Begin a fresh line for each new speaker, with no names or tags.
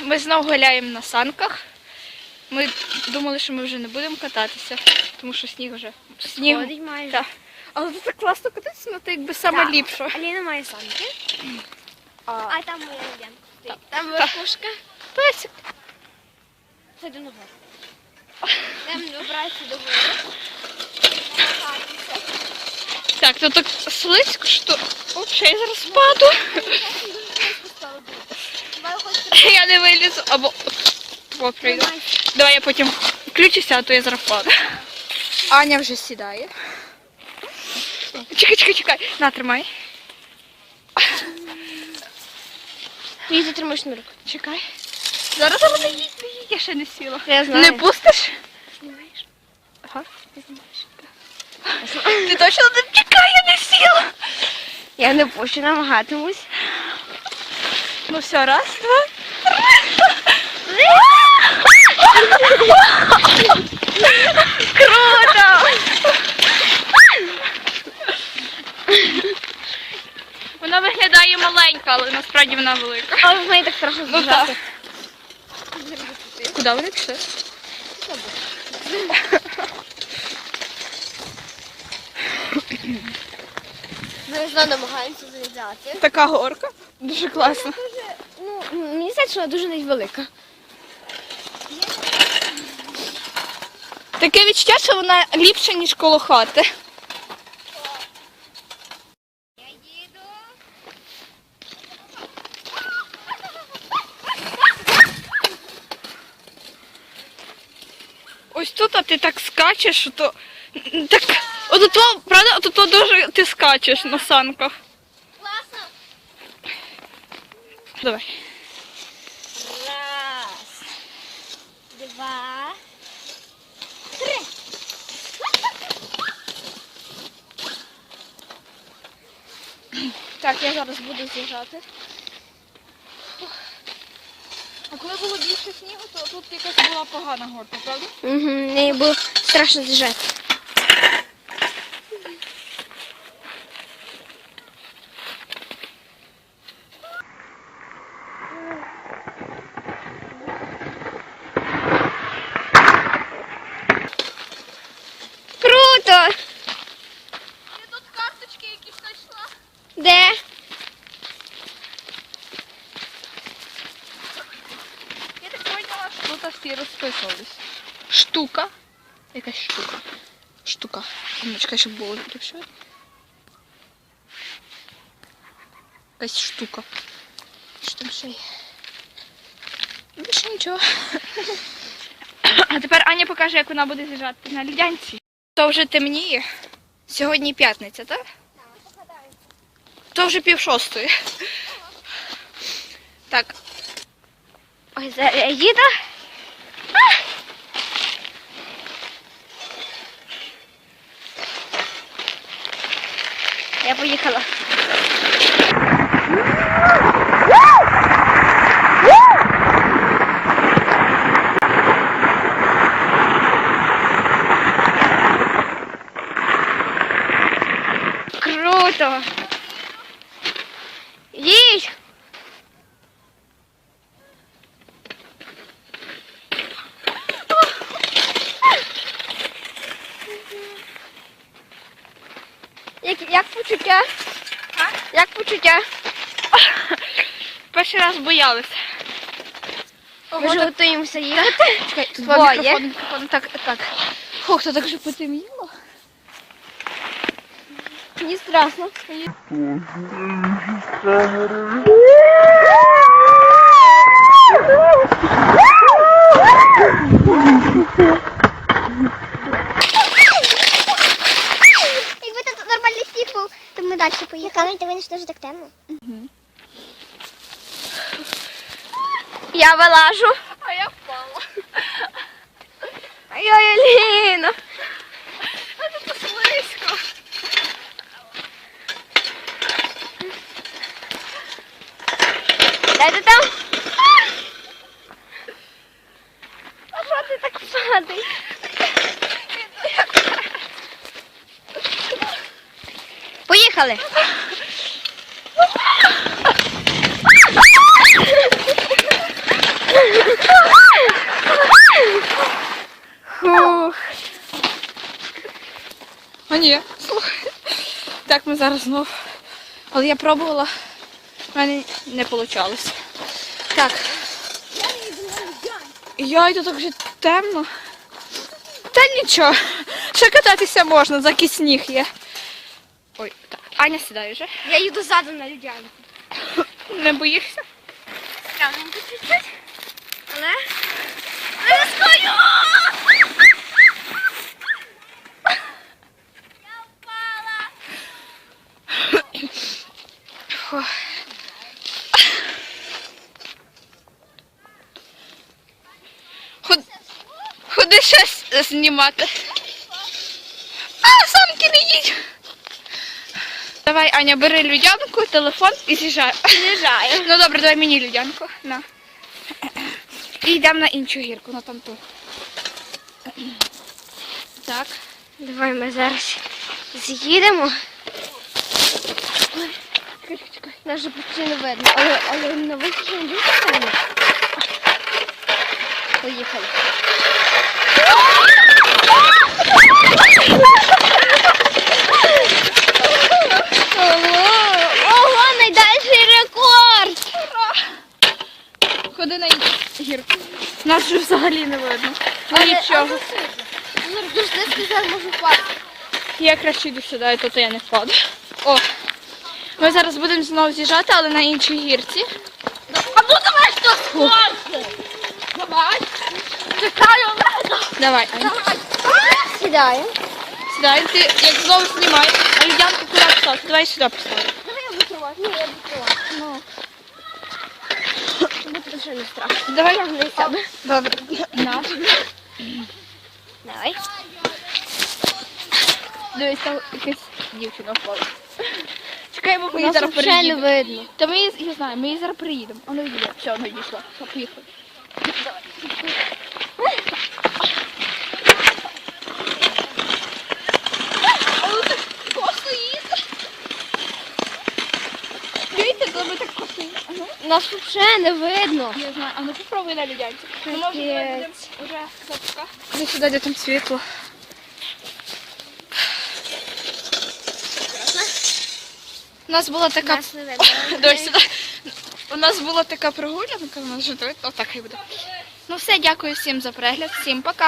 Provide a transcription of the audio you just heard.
Ми знову гуляємо на санках. Ми думали, що ми вже не будемо кататися, тому що сніг вже сніг.
Ходить майже.
Так. Але тут так класно кататися, ну це якби саме
Так.
ліпше.
Аліна має санки.
А,
А там моя Янка.
Так.
Там верхушка.
песик.
Це до ногу. Там добратися до гори.
Так, тут так слизько, що взагалі я зараз паду. Я не вилізу, або О, прийду. Давай я потім включуся, а то я зараз. Аня вже сідає. Чекай, чекай, чекай. На, тримай.
Ти її затримаєш на руку.
Чекай. Зараз зараз їдь, я ще не сіла.
Я знаю.
Не пустиш?
Знімаєш?
Ага. Ти точно не чекай, я не сіла.
Я не пущу, намагатимусь.
Ну все, раз, два. Круто! Вона виглядає маленька, але насправді вона велика.
Але в неї так страшно
Ну. Куди вони пішли?
Ми знову намагаємося залізати.
Така горка. Дуже класно.
Ну, мені здається, що вона дуже невелика.
Таке відчуття, що вона ліпша, ніж коло хати. Ось тут, а ти так скачеш, що то. Так, от то, правда, от то дуже ти скачеш на санках.
Класно.
Давай.
Раз, два, три.
Так, я зараз буду з'їжджати. А коли було більше снігу, якась була погана горка, правда?
Угу, мені було страшно з'їжджати. Круто!
Я тут карточки якісь знайшла.
Де?
Я так всі розписувались. Штука. Якась штука. Штука. Ну, чекай, щоб було ліпше. Якась штука. Що там ще є? Більше нічого. А тепер Аня покаже, як вона буде з'їжджати на лідянці. То вже темніє. Сьогодні п'ятниця, так? То вже пів шостої. Так,
Ой, зараз я їду. Я поїхала. Круто! Їдь! Як, як почуття? Як почуття?
перший раз боялися.
Ми вже готуємося їхати.
Чекай, тут
Двоє.
мікрофон, мікрофон, так, так. Фух, то так вже потемніло.
Мені страшно.
Якби тут нормальний сніг був, то ми поїхали. Ти винен, що дуже так темно.
Я вилажу.
А я впала.
Ой, Аліна.
А тут слизько.
Де ти там? А що ти так падаєш? Поїхали. Хух. А ні, слухай.
Так ми зараз знов. Але я пробувала, в мене не вийшло. Так. Я йду так вже темно. Та нічого. Ще кататися можна, за сніг є. Аня сідай вже.
Я їду ззаду на людянку.
Не боїшся?
Тягненько чуть-чуть. Але. Рискую! Я впала.
Фух. Ходи щось знімати. А, самки не їдь. Давай, Аня, бери людянку, телефон і з'їжджай.
З'їжджаю.
Ну добре, давай мені людянку. На. І йдемо на іншу гірку, на тамту. Так.
Давай ми зараз з'їдемо. Нас же почти не видно, але, але на вихід не дуже сильно. Поїхали. Ого, найдальший рекорд!
Ходи на іншу гірку. Нас вже взагалі не видно. Ну нічого.
Можу впасти.
Я краще йду сюди, тут я не впаду. О, ми зараз будемо знову з'їжджати, але на іншій гірці.
А ну давай хто схоже! Давай! Чекаю, Олега!
Давай, Аня.
Сідаємо.
Сідай, ти як знову знімай, а людянку куди поставити? Давай сюди поставимо.
Давай я буду Ні, я буду Ну. Буде вже не страшно.
Давай.
я не сяду.
Добре. На.
Давай.
Дивись, там якась дівчина впала. Чекай, бо ми її зараз
приїдемо. не видно.
Та ми її, я знаю, ми її зараз приїдемо. Вона йде. Все, вона дійшла. Поїхали. Але так косно їздить. Дивіться, коли ми так косно їздимо. А ну.
Нас взагалі не видно.
Я знаю, а ну попробуй на людянці. Ну, може, ми будемо вже кнопка. Іди сюди, де там світло. У нас була така...
Нас не видно.
Дось сюди. У нас була така прогулянка, у нас вже отак і буде. Ну все, дякую всім за перегляд, всім пока.